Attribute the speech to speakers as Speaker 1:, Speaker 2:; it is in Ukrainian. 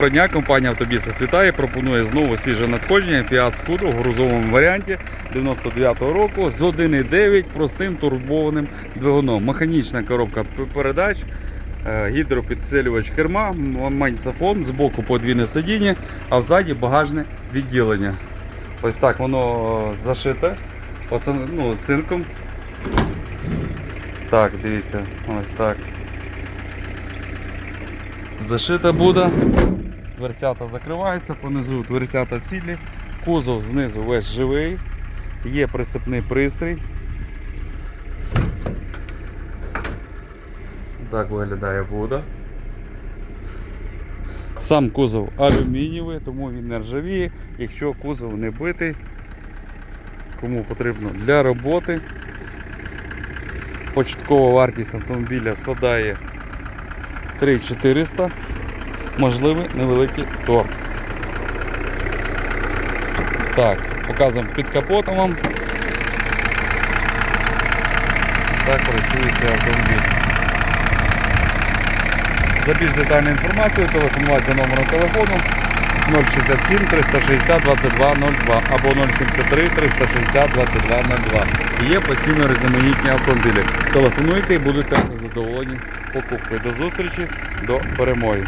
Speaker 1: Доброго дня, компанія Автобіса світає, пропонує знову свіже надходження Fiat Scudo в грузовому варіанті 99-го року з 1.9 простим турбованим двигуном. Механічна коробка передач, е, гідропідсилювач керма, магнітофон, збоку подвійне сидіння, а взаді багажне відділення. Ось так воно е, зашите Оце, ну, цинком. Так, дивіться, ось так. Зашита буде. Дверцята закриваються, понизу дверцята цілі, кузов знизу весь живий, є прицепний пристрій. Так виглядає Буда. Сам кузов алюмінієвий, тому він не ржавіє. Якщо кузов не битий, кому потрібно для роботи. Початкова вартість автомобіля складає 3400 можливий невеликий торг. Так, показуємо під капотом вам. Так працює автомобіль. За більш детальну інформацію телефонувати за номером телефону 067 360 2202 або 073 360 2202. Є постійно різноманітні автомобілі. Телефонуйте і будете задоволені покупкою. До зустрічі, до перемоги.